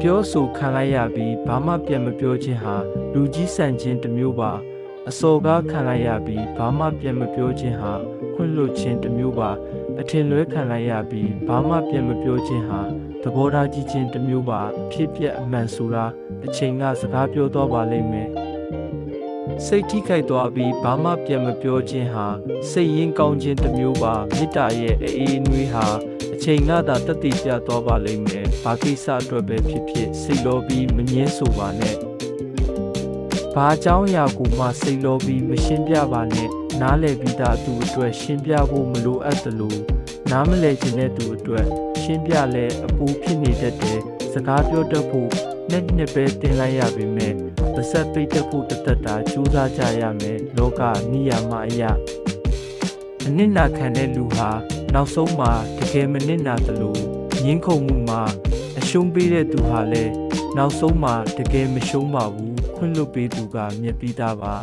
ပြောဆိုခံလိုက်ရပြီးဘာမှပြန်မပြောခြင်းဟာလူကြီးဆန်ခြင်းတစ်မျိုးပါအစော်ကားခံလိုက်ရပြီးဘာမှပြန်မပြောခြင်းဟာခွင့်လွှတ်ခြင်းတစ်မျိုးပါအထင်လွဲခံလိုက်ရပြီးဘာမှပြန်မပြောခြင်းဟာသဘောထားကြီးခြင်းတစ်မျိုးပါအဖြစ်ပြက်အမှန်ဆိုတာအချိန်ကစကားပြောတော့ပါလိမ့်မယ်စိတ်ထိခိုက်သွားပြီးဘာမှပြန်မပြောခြင်းဟာစိတ်ရင်းကောင်းခြင်းတစ်မျိုးပါမေတ္တာရဲ့အေးအေးနွေးဟာအ ချိန်ကသာတတိပြသွားပါလိမ့်မယ်ဘာကိစ္စအတွက်ပဲဖြစ်ဖြစ်စိတ်လောပြီးမငင်းဆိုပါနဲ့ဘာအကြောင်းအရာကိုမှစိတ်လောပြီးမရှင်းပြပါနဲ့နားလည်ပြီးသားသူအတွက်ရှင်းပြဖို့မလိုအပ်သလိုနားမလည်ခြင်းတဲ့သူအတွက်ရှင်းပြလဲအပူဖြစ်နေတတ်တယ်စကားပြောတတ်ဖို့နဲ့နှစ်ပဲတင်လိုက်ရပေမဲ့ပါဆက်ပိတ်တတ်ဖို့တသက်တာကြိုးစားကြရမယ်လောကနိယာမအရာအနစ်နာခံတဲ့လူဟာနောက်ဆုံးမှာတကယ် မနစ်နာသလိုငင်းခုန်မှုမှာအရှုံးပေးတဲ့သူဟာလည်းနောက်ဆုံးမှာတကယ်မရှုံးပါဘူးခွင့်လွတ်ပေးသူကမြတ်ပြီးသားပါ